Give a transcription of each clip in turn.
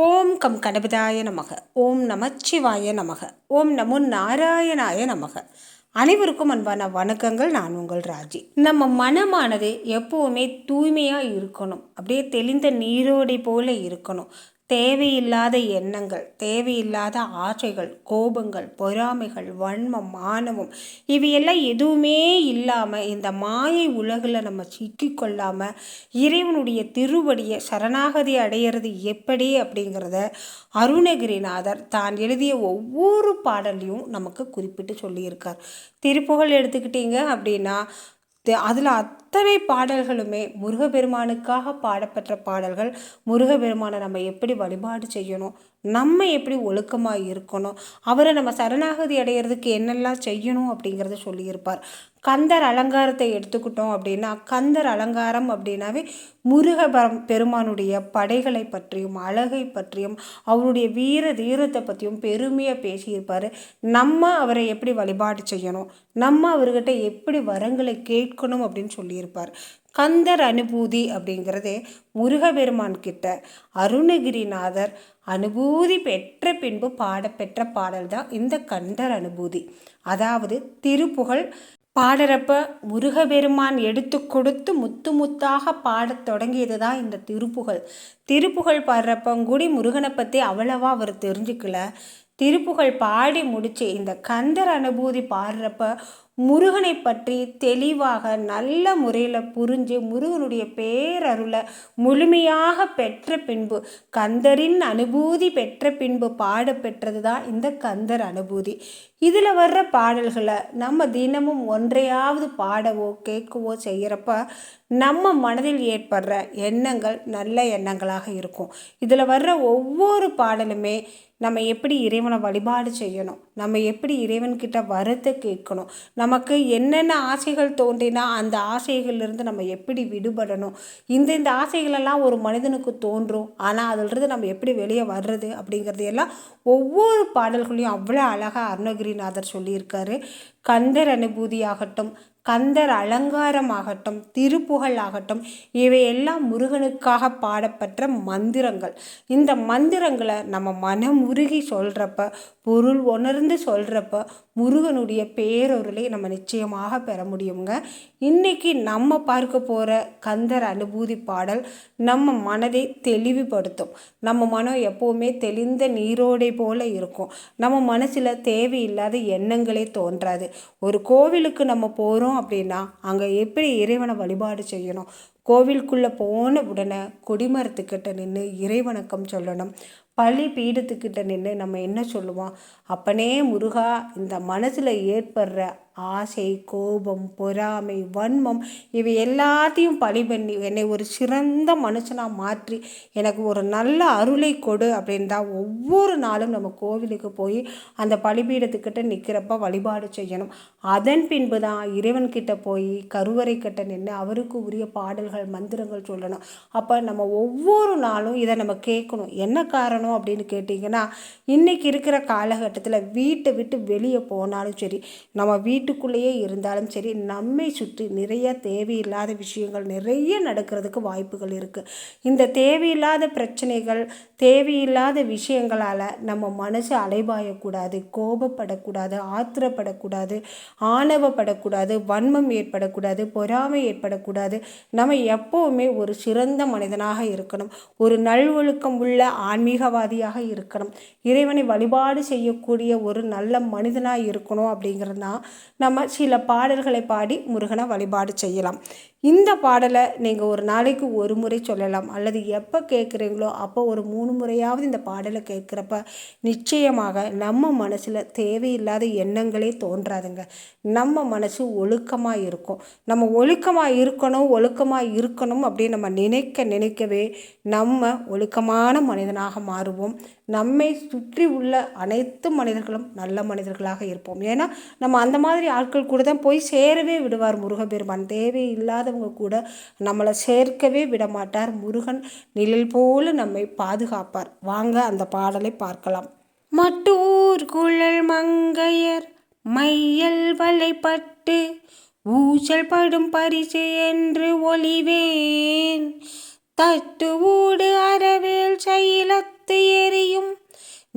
ஓம் come கணபதாய நமக. ஓம் நமச்சிவாய நமக. ஓம் நமோ நாராயணாய நமக. அனைவருக்கும் அன்பான வணக்கங்கள். நான் உங்கள் ராஜி. நம்ம மனமானது எப்போவுமே தூய்மையாக இருக்கணும். அப்படியே தெளிந்த நீரோடை போல இருக்கணும். தேவையில்லாத எண்ணங்கள் தேவையில்லாத ஆசைகள் கோபங்கள் பொறாமைகள் வன்மம் மானவம் இவையெல்லாம் எதுவுமே இல்லாமல் இந்த மாயை உலகில் நம்ம சிக்கிக்கொள்ளாமல் இறைவனுடைய திருவடியை சரணாகதி அடையிறது எப்படி அப்படிங்கிறத அருணகிரிநாதர் தான் எழுதிய ஒவ்வொரு பாடலையும் நமக்கு குறிப்பிட்டு சொல்லியிருக்கார். திருப்புகழ் எடுத்துக்கிட்டீங்க அப்படின்னா அதில் அத்தனை பாடல்களுமே முருகப்பெருமானுக்காக பாடப்பெற்ற பாடல்கள். முருகப்பெருமானை நம்ம எப்படி வழிபாடு செய்யணும்? நம்ம எப்படி ஒழுக்கமாக இருக்கணும்? அவரை நம்ம சரணாகதி அடையிறதுக்கு என்னெல்லாம் செய்யணும் அப்படிங்கிறத சொல்லியிருப்பார். கந்தர் அலங்காரத்தை எடுத்துக்கிட்டோம் அப்படின்னா கந்தர் அலங்காரம் அப்படின்னாவே முருக பெருமானுடைய படைகளை பற்றியும் அழகை பற்றியும் அவருடைய வீர தீரத்தை பற்றியும் பெருமையாக பேசியிருப்பார். நம்ம அவரை எப்படி வழிபாடு செய்யணும்? நம்ம அவர்கிட்ட எப்படி வரங்களை கேட்கணும் அப்படின்னு சொல்லியிருப்பார். கந்தர் அனுபூதி அப்படிங்கிறது முருகபெருமான் கிட்ட. அருணகிரிநாதர் அனுபூதி பெற்ற பின்பு பாடப்பெற்ற பாடல் தான் இந்த கந்தர் அனுபூதி. அதாவது திருப்புகழ் பாடுறப்ப முருகபெருமான் எடுத்து கொடுத்து முத்து முத்தாக பாடத் தொடங்கியது தான் இந்த திருப்புகழ். திருப்புகழ் பாடுறப்பங்கூடி முருகனை பற்றி அவ்வளவா அவர் தெரிஞ்சுக்கல. திருப்புகழ் பாடி முடிச்சு இந்த கந்தர் அனுபூதி பாடுறப்ப முருகனை பற்றி தெளிவாக நல்ல முறையில் புரிஞ்சு முருகனுடைய பேரருளை முழுமையாக பெற்ற பின்பு கந்தரின் அனுபூதி பெற்ற பின்பு பாடப்பெற்றது தான் இந்த கந்தர் அனுபூதி. இதில் வர்ற பாடல்களை நம்ம தினமும் ஒன்றையாவது பாடவோ கேட்கவோ செய்கிறப்ப நம்ம மனதில் ஏற்படுற எண்ணங்கள் நல்ல எண்ணங்களாக இருக்கும். இதில் வர்ற ஒவ்வொரு பாடலுமே நம்ம எப்படி இறைவனை வழிபாடு செய்யணும்? நம்ம எப்படி இறைவன்கிட்ட வரத்தை கேட்கணும்? நமக்கு என்னென்ன ஆசைகள் தோன்றினா அந்த ஆசைகளிலிருந்து நம்ம எப்படி விடுபடணும்? இந்த இந்த ஆசைகளெல்லாம் ஒரு மனிதனுக்கு தோன்றும். ஆனால் அதிலிருந்து நம்ம எப்படி வெளியே வர்றது அப்படிங்கிறது எல்லாம் ஒவ்வொரு பாடல்களையும் அவ்வளோ அழகாக அருணகிரிநாதர் சொல்லியிருக்காரு. கந்தர் அனுபூதியாகட்டும் கந்தர் அலங்காரமாகட்டும் திருப்புகழ் ஆகட்டும் இவையெல்லாம் முருகனுக்காக பாடப்பட்ட மந்திரங்கள். இந்த மந்திரங்களை நம்ம மனம் உருகி சொல்கிறப்ப பொருள் உணர்ந்து சொல்கிறப்ப முருகனுடைய பேரொருளை நம்ம நிச்சயமாக பெற முடியுங்க. இன்றைக்கி நம்ம பார்க்க போகிற கந்தர் அனுபூதி பாடல் நம்ம மனதை தெளிவுபடுத்தும். நம்ம மனம் எப்போவுமே தெளிந்த நீரோடை போல இருக்கும். நம்ம மனசில் தேவையில்லாத எண்ணங்களே தோன்றாது. ஒரு கோவிலுக்கு நம்ம போகிறோம் அப்படின்னா அங்கே எப்படி இறைவனை வழிபாடு செய்யணும்? கோவிலுக்குள்ளே போன உடனே கொடிமரத்துக்கிட்ட நின்று இறைவணக்கம் சொல்லணும். பள்ளி பீடத்துக்கிட்ட நின்று நம்ம என்ன சொல்லுவோம்? அப்பனே முருகா இந்த மனசில் ஏற்படுற ஆசை கோபம் பொறாமை வன்மம் இவை எல்லாத்தையும் பழி பண்ணி என்னை ஒரு சிறந்த மனுஷனாக மாற்றி எனக்கு ஒரு நல்ல அருளை கொடு அப்படின்னு தான் ஒவ்வொரு நாளும் நம்ம கோவிலுக்கு போய் அந்த பலிபீடத்துக்கிட்ட நிற்கிறப்ப வழிபாடு செய்யணும். அதன் பின்பு தான் இறைவன்கிட்ட போய் கருவறை கிட்ட நின்று அவருக்கு உரிய பாடல்கள் மந்திரங்கள் சொல்லணும். அப்போ நம்ம ஒவ்வொரு நாளும் இதை நம்ம கேட்கணும். என்ன காரணம் அப்படின்னு கேட்டிங்கன்னா இன்றைக்கி இருக்கிற காலகட்டத்தில் வீட்டை விட்டு வெளியே போனாலும் சரி நம்ம வீட்டு வீட்டுக்குள்ளேயே இருந்தாலும் சரி நம்மை சுற்றி நிறைய தேவையில்லாத விஷயங்கள் நிறைய நடக்கிறதுக்கு வாய்ப்புகள் இருக்குது இந்த தேவையில்லாத பிரச்சனைகள் தேவையில்லாத விஷயங்களால் நம்ம மனசு அலைபாயக்கூடாது கோபப்படக்கூடாது ஆத்திரப்படக்கூடாது ஆணவப்படக்கூடாது வன்மம் ஏற்படக்கூடாது பொறாமை ஏற்படக்கூடாது. நம்ம எப்போவுமே ஒரு சிறந்த மனிதனாக இருக்கணும். ஒரு நல்வொழுக்கம் உள்ள ஆன்மீகவாதியாக இருக்கணும். இறைவனை வழிபாடு செய்யக்கூடிய ஒரு நல்ல மனிதனாக இருக்கணும் அப்படிங்கிறது தான் நம்ம சில பாடல்களை பாடி முருகனை வழிபாடு செய்யலாம். இந்த பாடலை நீங்கள் ஒரு நாளைக்கு ஒரு முறை சொல்லலாம். அல்லது எப்போ கேட்குறீங்களோ அப்போ ஒரு மூணு முறையாவது இந்த பாடலை கேட்குறப்ப நிச்சயமாக நம்ம மனசில் தேவையில்லாத எண்ணங்களே தோன்றாதுங்க. நம்ம மனசு ஒழுக்கமாக இருக்கும். நம்ம ஒழுக்கமாக இருக்கணும் ஒழுக்கமாக இருக்கணும் அப்படின்னு நம்ம நினைக்க நினைக்கவே நம்ம ஒழுக்கமான மனிதனாக மாறுவோம். நம்மை சுற்றி உள்ள அனைத்து மனிதர்களும் நல்ல மனிதர்களாக இருப்போம். ஏன்னா நம்ம அந்த மாதிரி ஆட்கள் கூட தான் போய் சேரவே விடுவார் முருகப்பெருமான். தேவையில்லாதவங்க கூட நம்மளை சேர்க்கவே விட மாட்டார் முருகன் நிழல் போல நம்மை பாதுகாப்பார். வாங்க அந்த பாடலை பார்க்கலாம். மட்டூர் குழல் மங்கையர் மையல் வலைப்பட்டு ஊசல் படும் பரிசு என்று ஒளிவேன். தட்டுவூடு அறவேல் சைலத்து எரியும்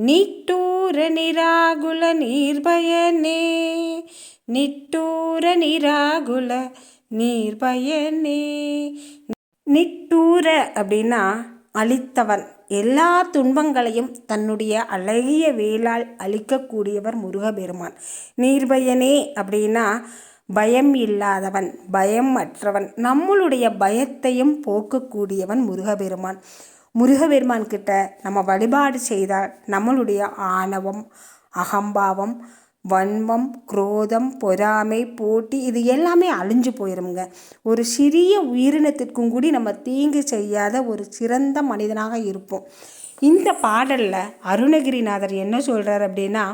நிட்டூர நிராகுல நீர்பயனே. நிட்டூர நிராகுல நீர்பயனே. நிட்டூர அப்படின்னா அழித்தவன். எல்லா துன்பங்களையும் தன்னுடைய அழகிய வேளால் அழிக்கக்கூடியவர் முருகபெருமான். நீர்பயனே அப்படின்னா பயம் இல்லாதவன் பயம் அற்றவன். நம்மளுடைய பயத்தையும் போக்கக்கூடியவன் முருகபெருமான். முருகபெருமான் கிட்ட நம்ம வழிபாடு செய்தால் நம்மளுடைய ஆணவம் அகம்பாவம் வன்மம் குரோதம் பொறாமை போட்டி இது எல்லாமே அழிஞ்சு போயிருங்க ஒரு சிறிய உயிரினத்திற்கும் கூடி நம்ம தீங்கு செய்யாத ஒரு சிறந்த மனிதனாக இருப்போம். இந்த பாடலில் அருணகிரிநாதர் என்ன சொல்கிறார் அப்படின்னா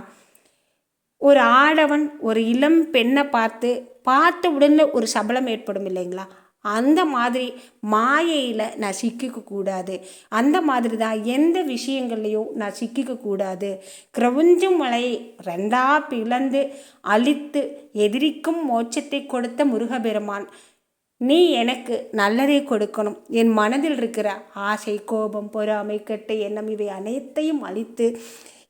ஒரு ஆடவன் ஒரு இளம் பெண்ணை பார்த்து பார்த்த உடனே ஒரு சபலம் ஏற்படும் இல்லைங்களா? அந்த மாதிரி மாயையில் நான் சிக்கிக்க கூடாது. அந்த மாதிரி தான் எந்த விஷயங்கள்லையும் நான் சிக்கிக்க கூடாது. கிரவுஞ்சும் மலையை ரெண்டா பிளந்து அழித்து எதிரிக்கும் மோட்சத்தை கொடுத்த முருகபெருமான் நீ எனக்கு நல்லதை கொடுக்கணும். என் மனதில் இருக்கிற ஆசை கோபம் பொறாமை கெட்ட எண்ணம் இவை அனைத்தையும் அழித்து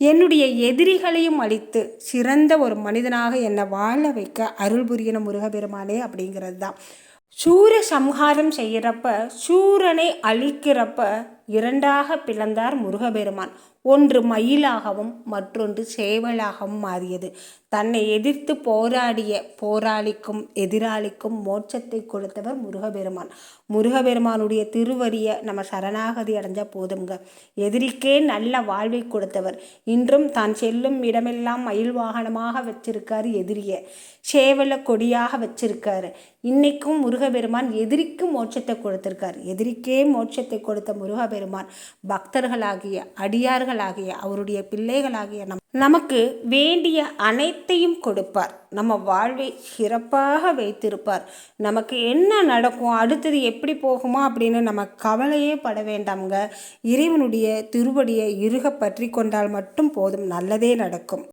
என்னுடைய எதிரிகளையும் அழித்து சிறந்த ஒரு மனிதனாக என்னை வாழ வைக்க அருள் புரியன முருகபெருமானே அப்படிங்கிறது தான். சூர சம்ஹாரம் செய்கிறப்ப சூரனை அழிக்கிறப்ப இரண்டாக பிளந்தார் முருகபெருமான். ஒன்று மயிலாகவும் மற்றொன்று சேவலாகவும் மாறியது. தன்னை எதிர்த்து போராடிய போராளிக்கும் எதிராளிக்கும் மோட்சத்தை கொடுத்தவர் முருகபெருமான். முருகபெருமானுடைய திருவரியை நம்ம சரணாகதி அடைஞ்சால் போதுங்க எதிரிக்கே நல்ல வாழ்வை கொடுத்தவர். இன்றும் தான் செல்லும் இடமெல்லாம் மயில் வாகனமாக வச்சிருக்காரு எதிரியை. சேவல கொடியாக வச்சிருக்காரு. இன்னைக்கும் முருகபெருமான் எதிரிக்கு மோட்சத்தை கொடுத்திருக்கார். எதிரிக்கே மோட்சத்தை கொடுத்த முருகபெருமான் பக்தர்களாகிய அடியார்களாகிய அவருடைய பிள்ளைகளாகிய நம் நமக்கு வேண்டிய அனைத்தையும் கொடுப்பார். நம்ம வாழ்வை சிறப்பாக வைத்திருப்பார். நமக்கு என்ன நடக்கும் அடுத்தது எப்படி போகுமா அப்படின்னு நம்ம கவலையே பட வேண்டாம்ங்க. இறைவனுடைய திருவடியை இருக பற்றி கொண்டால் மட்டும் போதும் நல்லதே நடக்கும்.